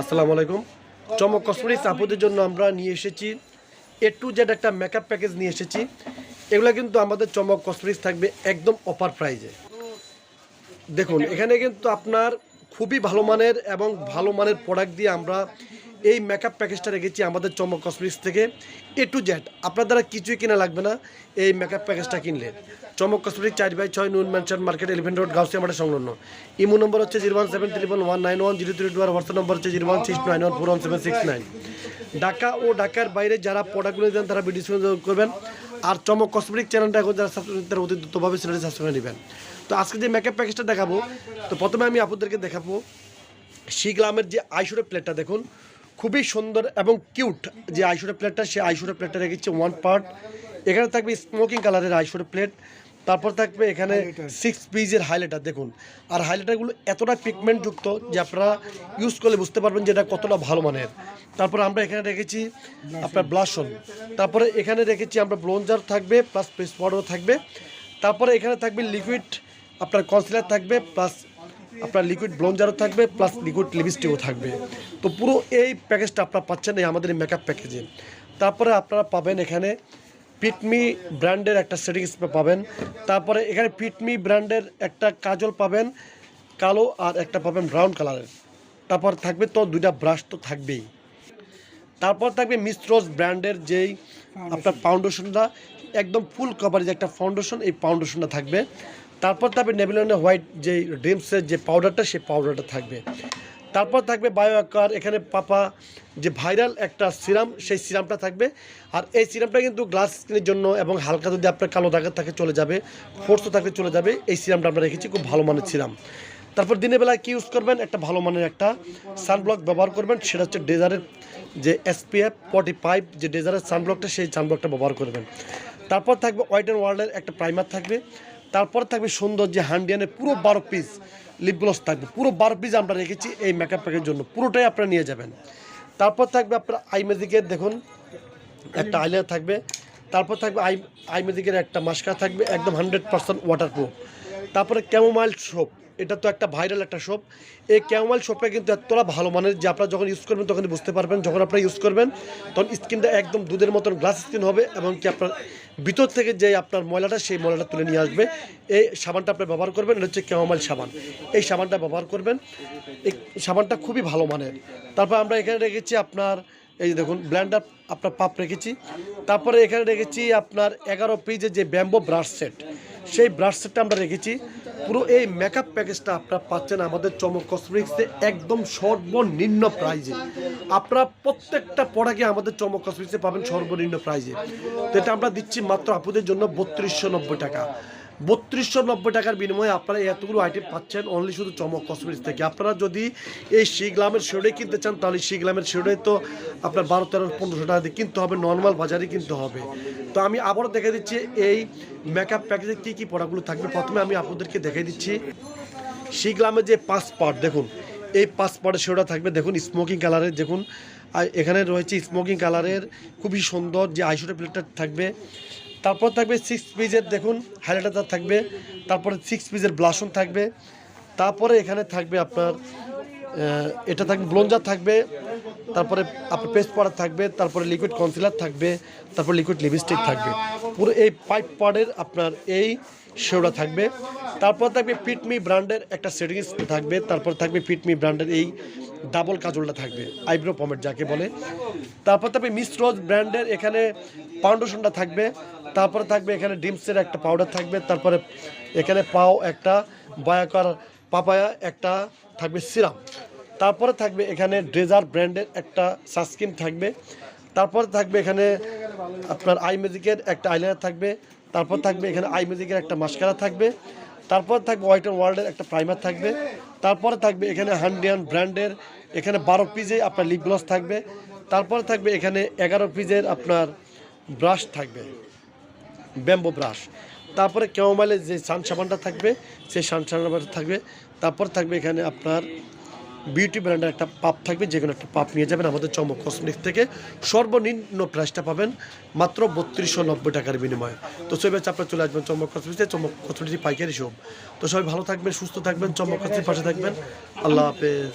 আসসালামু আলাইকুম। চমক কসমেটিক্স আপুদের জন্য আমরা নিয়ে এসেছি। এ টু জেড একটা মেকআপ প্যাকেজ নিয়ে এসেছি। এগুলো কিন্তু আমাদের চমক কসমেটিক্স থাকবে একদম অফার প্রাইজে দেখুন, এখানে কিন্তু আপনার খুবই ভালো মানের এবং ভালো মানের প্রোডাক্ট দিয়ে আমরা এই মেকআপ প্যাকেজটা রেখেছি আমাদের চমক কসমেটিক্স থেকে। এ টু জেড, আপনার দ্বারা কিছুই কিনা লাগবে না এই মেকআপ প্যাকেজটা কিনলে। চমক কসমেটিক চার বাই ছয় noon mansion market eleven road, Gausia মাঠের সংলগ্ন। ইমো নম্বর হচ্ছে zero one seven triple one one nine one zero three two আর হোয়াটসঅ্যাপ নম্বর হচ্ছে zero one six nine one four one seven six nine. Dhaka ও ঢাকার বাইরে যারা প্রোডাক্টগুলো দেন তারা ভিডিও করবেন। আর চমক কসমেটিক চ্যানেলটা এখন যারা সাবস্ক্রাইব তারা অতি দ্রুতভাবে চ্যানেলটি সাবস্ক্রাইব করে নেবেন। তো আজকে যে মেকআপ প্যাকেজটা দেখাবো, তো প্রথমে আমি আপনাদেরকে দেখাবো শিগলামের যে আইশোরের প্লেটটা দেখুন। খুবই সুন্দর এবং কিউট যে আইশোরের প্লেটটা সেই আইশোরের প্লেটটা রেখেছে ওয়ান পার্ট এখানে থাকবে স্মোকিং কালারের আইশোরের প্লেট তারপর থাকবে এখানে সিক্স পিসের হাইলাইটার দেখুন। আর হাইলাইটারগুলো এতটা পিগমেন্টযুক্ত যে আপনারা ইউজ করলে বুঝতে পারবেন যে এটা কতটা ভালো মানের। তারপরে আমরা এখানে রেখেছি আপনার ব্লাশন তারপরে এখানে রেখেছি আমরা ব্রোঞ্জার থাকবে প্লাস ফেস পাউডার থাকবে। তারপরে এখানে থাকবে লিকুইড আপনার কনসিলার থাকবে প্লাস আপনার লিকুইড ব্লঞ্জারও থাকবে প্লাস লিকুইড লিপস্টিকও থাকবে। তো পুরো এই প্যাকেজটা আপনারা পাচ্ছেন এই আমাদের মেকআপ প্যাকেজে তারপরে আপনারা পাবেন এখানে পিটমি ব্র্যান্ডের একটা সেটিং স্প্রে পাবেন। তারপরে এখানে পিটমি ব্র্যান্ডের একটা কাজল পাবেন কালো আর একটা পাবেন ব্রাউন কালারের তারপর থাকবে তো দুইটা ব্রাশ তো থাকবেই। তারপর থাকবে মিস্ট্রোজ ব্র্যান্ডের যেই আপনার ফাউন্ডেশনটা একদম ফুল কভারেজ একটা ফাউন্ডেশন এই ফাউন্ডেশনটা থাকবে। তারপর থাকবে নেভিলনের হোয়াইট যে ড্রিমসের যে পাউডারটা সেই পাউডারটা থাকবে। তারপর থাকবে বায়োকার এখানে পাপা, যে ভাইরাল একটা সিরাম, সেই সিরামটা থাকবে। আর এই সিরামটা কিন্তু গ্লাস স্কিনের জন্য এবং হালকা যদি আপনার কালো দাগের থাকে চলে যাবে ফোর্সও থাকে চলে যাবে, এই সিরামটা আমরা রেখেছি, খুব ভালো মানের সিরাম। তারপর দিনের বেলায় কী ইউজ করবেন? একটা ভালো মানের একটা সানব্লক ব্যবহার করবেন, সেটা হচ্ছে ডেজারের যে এসপিএফ ফর্টি ফাইভ যে ডেজারের সানব্লকটা সেই সানব্লকটা ব্যবহার করবেন। তারপর থাকবে হোয়াইট অ্যান্ড ওয়ার্ল্ডের একটা প্রাইমার থাকবে। তারপর থাকবে সুন্দর যে হান্ডিয়ানের পুরো বারো পিস লিপ গ্লস থাকবে। পুরো বারো পিস আমরা রেখেছি এই মেকআপ প্যাকের জন্য। পুরোটাই আপনারা নিয়ে যাবেন। তারপর থাকবে আপনার আই ম্যাজিকের দেখুন, একটা আইলার থাকবে। তারপর থাকবে আই আই ম্যাজিকের একটা মাস্কা থাকবে, একদম হান্ড্রেড পার্সেন্ট ওয়াটারপ্রুফ তারপরে ক্যামোমাইল সোপ এটা তো একটা ভাইরাল একটা শপ এই ক্যামোমাইল শপটা কিন্তু এতটা ভালো মানের যে আপনারা যখন ইউজ করবেন তখন বুঝতে পারবেন, যখন আপনারা ইউজ করবেন, তখন স্কিনটা একদম দুধের মতন গ্লাস স্কিন হবে এবং কি আপনার ভিতর থেকে যে আপনার ময়লাটা, সেই ময়লাটা তুলে নিয়ে আসবে। এই সাবানটা আপনি ব্যবহার করবেন, এটা হচ্ছে ক্যামোমাইল সাবান। এই সাবানটা ব্যবহার করবেন, এই সাবানটা খুবই ভালো মানের। তারপর আমরা এখানে রেখেছি আপনার, এই দেখুন ব্ল্যান্ডার আপনার পাপ রেখেছি। তারপরে এখানে রেখেছি আপনার এগারো পিজের যে ব্যাম্বো ব্রাশ সেট সেই ব্রাশ সেটটা আমরা রেখেছি। পুরো এই মেকআপ প্যাকেজটা আপনারা পাচ্ছেন আমাদের চমক কসমেটিক্সে একদম সর্বনিম্ন প্রাইজে আপনারা প্রত্যেকটা পড়াকে আমাদের চমক কসমেটিক্সে পাবেন সর্বনিম্ন প্রাইজে তো এটা আমরা দিচ্ছি মাত্র আপুদের জন্য বত্রিশশো টাকা। বত্রিশশো নব্বই টাকার বিনিময়ে আপনারা এতগুলো আইটেম পাচ্ছেন। অনলি শুধু চমক কসমেটিক্স থেকে। আপনারা যদি এই শিগলামের শেডে কিনতে চান, তাহলে শিগলামের শেডে তো আপনার বারো, তেরো, পনেরোশো টাকা দিয়ে কিনতে হবে নর্মাল বাজারে কিনতে হবে। তো আমি আবারও দেখে দিচ্ছি, এই মেকআপ প্যাকেজে কী কী প্রোডাক্টগুলো থাকবে? প্রথমে আমি আপনাদেরকে দেখে দিচ্ছি শিগলামের যে পাঁচ দেখুন। এই পাঁচ পার্টের থাকবে, দেখুন স্মোকিং কালারের দেখুন। এখানে রয়েছে স্মোকিং কালারের খুবই সুন্দর যে আইশোটা প্লেটটা থাকবে। তারপর থাকবে সিক্স পিজের দেখুন হাইলাইটার থাকবে, তারপরে সিক্স পিসের ব্লাশন থাকবে, তারপরে এখানে থাকবে আপনার এটা থাকবে ব্লঞ্জার থাকবে, তারপরে আপনার পেস্ট পাউডার থাকবে, তারপরে লিকুইড কনসিলার থাকবে, তারপর লিকুইড লিপস্টিক থাকবে। পুরো এই পাইপ পাউডার আপনার এই শেওড়া থাকবে। তারপর থাকবে পিটমি ব্র্যান্ডের একটা সেটিংস থাকবে, তারপর থাকবে পিটমি ব্র্যান্ডের এই ডাবল কাজলটা থাকবে, আইব্রো পমেট যাকে বলে। তারপর থাকবে মিস ব্র্যান্ডের এখানে ফাউন্ডেশনটা থাকবে, তারপরে থাকবে এখানে ডিমসের একটা পাউডার থাকবে, তারপরে এখানে পাও একটা, বায়াকার পাপায়া একটা থাকবে সিরাম। তারপরে থাকবে এখানে ড্রেজার ব্র্যান্ডের একটা সানস্ক্রিন থাকবে, তারপরে থাকবে এখানে আপনার আই ম্যাজিকের একটা আইলাইনার থাকবে, তারপর থাকবে এখানে আই ম্যাজিকের একটা মাস্কারা থাকবে, তারপর থাকবে হোয়াইট অ্যান্ড ওয়ার্ল্ডের একটা প্রাইমার থাকবে তারপরে থাকবে এখানে হান্ডিয়ান ব্র্যান্ডের, এখানে বারো পিজে আপনার লিপ গ্লস থাকবে, তারপরে থাকবে এখানে এগারো পিজের আপনার ব্রাশ থাকবে ব্যাম্বো ব্রাশ তারপরে কেওমাইলের যে সান সাবানটা থাকবে, সেই সান সাবানটা থাকবে, তারপর থাকবে এখানে আপনার বিউটি ব্র্যান্ডের একটা পাপ থাকবে, যে কোনো একটা পাপ নিয়ে যাবেন আমাদের চমক কসমেটিক্স থেকে। সর্বনিম্ন প্রাইসটা পাবেন মাত্র বত্রিশশো নব্বই টাকার বিনিময়ে। তো ব্যাচে আপনার চলে আসবেন চমক কসমেটিক্সে চমক কসমেটিক্স পাইকারি সব তো সবাই ভালো থাকবেন, সুস্থ থাকবেন, চমক কসমেটিক্স পাশে থাকবেন। আল্লাহ হাফেজ।